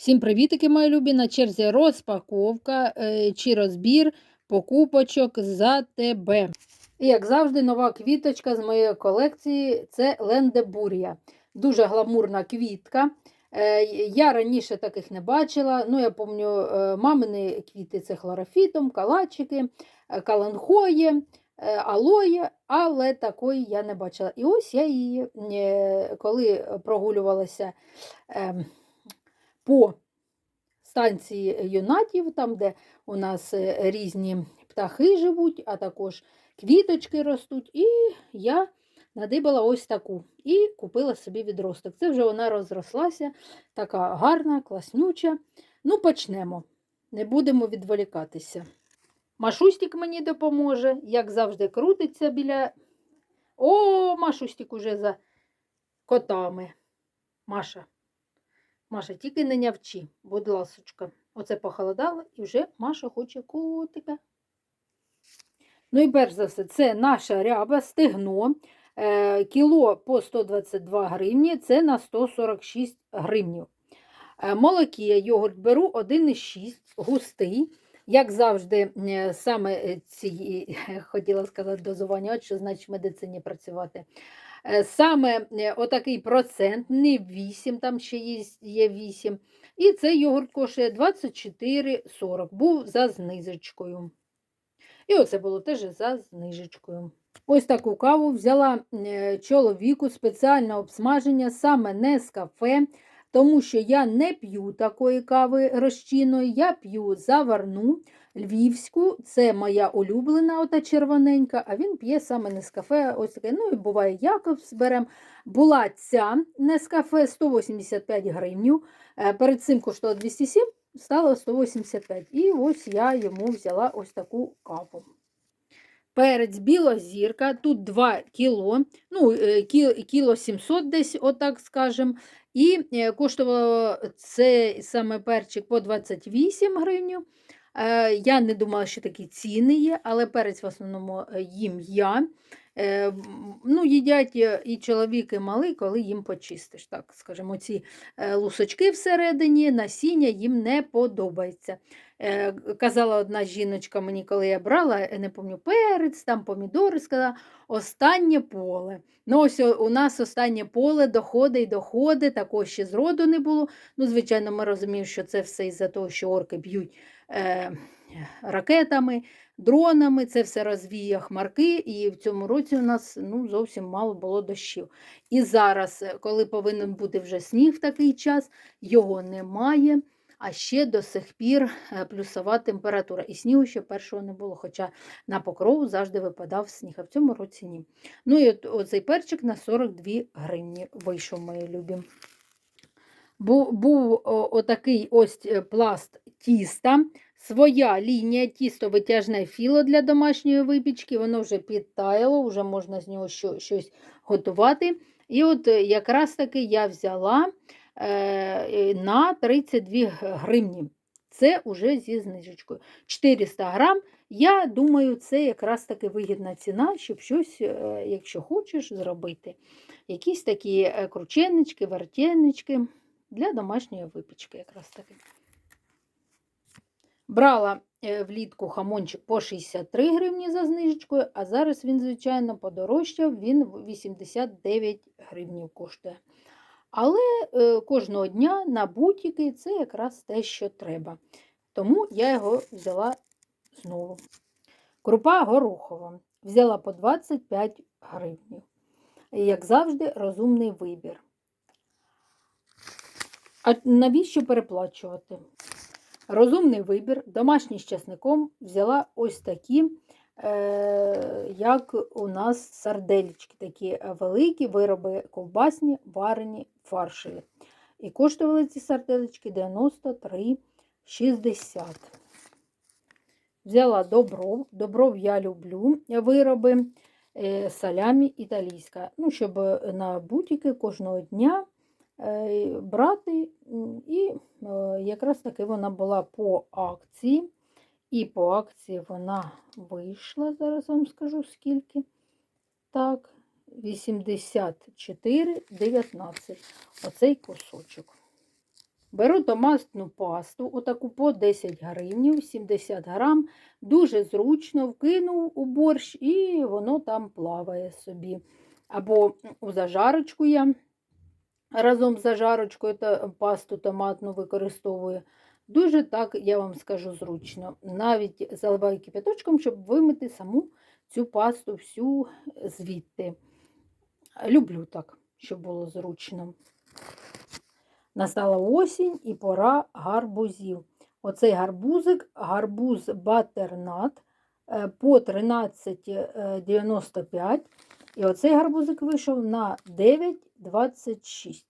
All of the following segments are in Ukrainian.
Всім привітики, мої любі! На черзі розпаковка е, чи розбір покупочок за тебе. І, як завжди, нова квіточка з моєї колекції це лендебурія. Дуже гламурна квітка. Е, Я раніше таких не бачила. Ну, Я пам'ятаю, мамини квіти це хлорофітом, калачики, е, каланхоє, е, алоє, але такої я не бачила. І ось я її, е, коли прогулювалася. По станції юнатів, там, де у нас е, різні птахи живуть, а також квіточки ростуть. І я надибала ось таку і купила собі відросток. Це вже вона розрослася, така гарна, класнюча. Ну, почнемо. Не будемо відволікатися. Машустік мені допоможе, як завжди, крутиться біля. О, Машустік уже за котами. Маша. Маша, тільки не нявчи, будь ласочка. Оце похолодало і вже Маша хоче котика. Ну і перш за все, це наша ряба, стегно. Е, кіло по 122 гривні, це на 146 гривнів. Е, молокія йогурт беру 1,6 густий. Як завжди, е, саме ці, хотіла сказати, дозування, от що значить в медицині працювати. Е, Саме е, отакий процент, не 8, там ще є, є 8. І цей йогурт коштує 24,40, був за знижечкою. І оце було теж за знижечкою. Ось таку каву взяла е, чоловіку спеціальне обсмаження, саме не з кафе, тому що я не п'ю такої кави розчинної, я п'ю заварну львівську, це моя улюблена, ота червоненька, а він п'є саме Нескафе, ось таке, ну і буває Якобс берем. Була ця Нескафе 185 гривнів, е, перед цим коштувала 207, стало 185. І ось я йому взяла ось таку каву. Перець біла зірка, тут 2 кіло, ну, е, кіло 700 десь, отак скажемо. І е, коштувало цей саме перчик по 28 гривень. Я не думала, що такі ціни є, але перець в основному е, їм я. Е, Ну, їдять е, і чоловік, і малий, коли їм почистиш. Так, скажімо, ці е, лусочки всередині, насіння їм не подобається. Казала одна жіночка мені, коли я брала, не пам'ятаю, перець, там помідори, сказала, останнє поле. Ну, ось у нас останнє поле доходить і такого ще зроду не було. Ну, звичайно, ми розуміємо, що це все із-за того, що орки б'ють е, ракетами, дронами, це все розвіє хмарки, і в цьому році у нас ну, зовсім мало було дощів. І зараз, е, коли повинен бути вже сніг в такий час, його немає. А ще до сих пір е, плюсова температура. І снігу ще першого не було, хоча на покрову завжди випадав сніг, а в цьому році ні. Ну і от, оцей перчик на 42 гривні вийшов, мої любі. Був, був отакий ось е, пласт тіста, своя лінія тісто витяжне філо для домашньої випічки, воно вже підтаяло, вже можна з нього що, щось готувати. І от е, якраз таки я взяла е, на 32 гривні. Це вже зі знижечкою. 400 грам. Я думаю, це якраз таки вигідна ціна, щоб щось, якщо хочеш, зробити. Якісь такі крученички, вертенички для домашньої випічки якраз таки. Брала е, влітку хамончик по 63 гривні за знижечкою, а зараз він, звичайно, подорожчав, він 89 гривнів коштує. Але е, кожного дня на бутіки це якраз те, що треба. Тому я його взяла знову. Крупа горохова. Взяла по 25 гривнів. Як завжди, розумний вибір. А навіщо переплачувати? Розумний вибір, домашній з часником взяла ось такі, е, як у нас сарделічки, такі великі вироби ковбасні, варені, фаршеві. І коштували ці сарделечки 93,60. Взяла добров. Добров я люблю вироби е, салямі італійська. Ну, щоб на бутіки кожного дня брати. І е, якраз таки вона була по акції. І по акції вона вийшла, зараз вам скажу скільки. Так, 84,19. Оцей кусочок. Беру томатну пасту, отаку по 10 гривнів, 70 грам. Дуже зручно вкинув у борщ і воно там плаває собі. Або у зажарочку я разом з зажарочкою та пасту томатну використовую. Дуже так, я вам скажу, зручно. Навіть заливаю кипяточком, щоб вимити саму цю пасту всю звідти. Люблю так, щоб було зручно. Настала осінь і пора гарбузів. Оцей гарбузик, гарбуз батернат е, по 13,95. І оцей гарбузик вийшов на 9,26.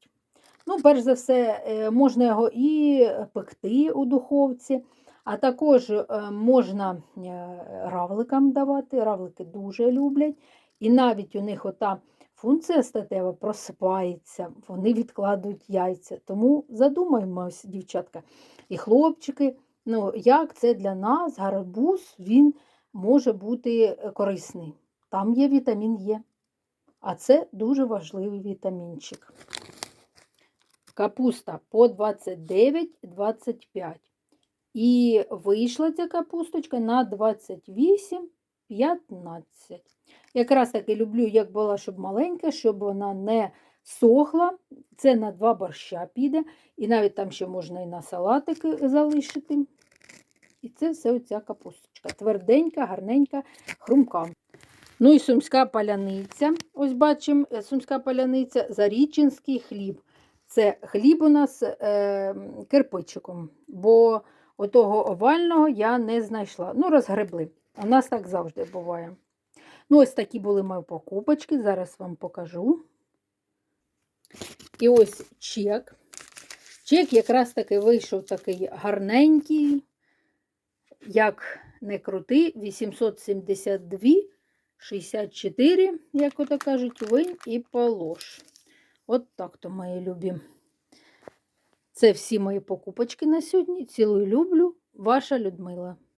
Ну, перш за все, е, можна його і пекти у духовці, а також е, можна е, равликам давати. Равлики дуже люблять. І навіть у них ота функція статева просипається, вони відкладують яйця. Тому задумаємось, дівчатка, і хлопчики, ну, як це для нас, гарбуз, він може бути корисний. Там є вітамін Е. А це дуже важливий вітамінчик. Капуста по 29,25. І вийшла ця капусточка на 28,15. Якраз таки люблю, як була, щоб маленька, щоб вона не сохла. Це на два борща піде. І навіть там ще можна і на салатики залишити. І це все оця капусточка. Тверденька, гарненька, хрумка. Ну і сумська паляниця. Ось бачимо, е, сумська паляниця, зарічинський хліб. Це хліб у нас е, кирпичиком, бо отого овального я не знайшла. Ну, розгребли. У нас так завжди буває. Ну, ось такі були мої покупочки. Зараз вам покажу. І ось чек. Чек якраз таки вийшов такий гарненький, як не крути, 872, 64, як ото кажуть, винь і полож. От так то, мої любі. Це всі мої покупочки на сьогодні. Цілую люблю, ваша Людмила.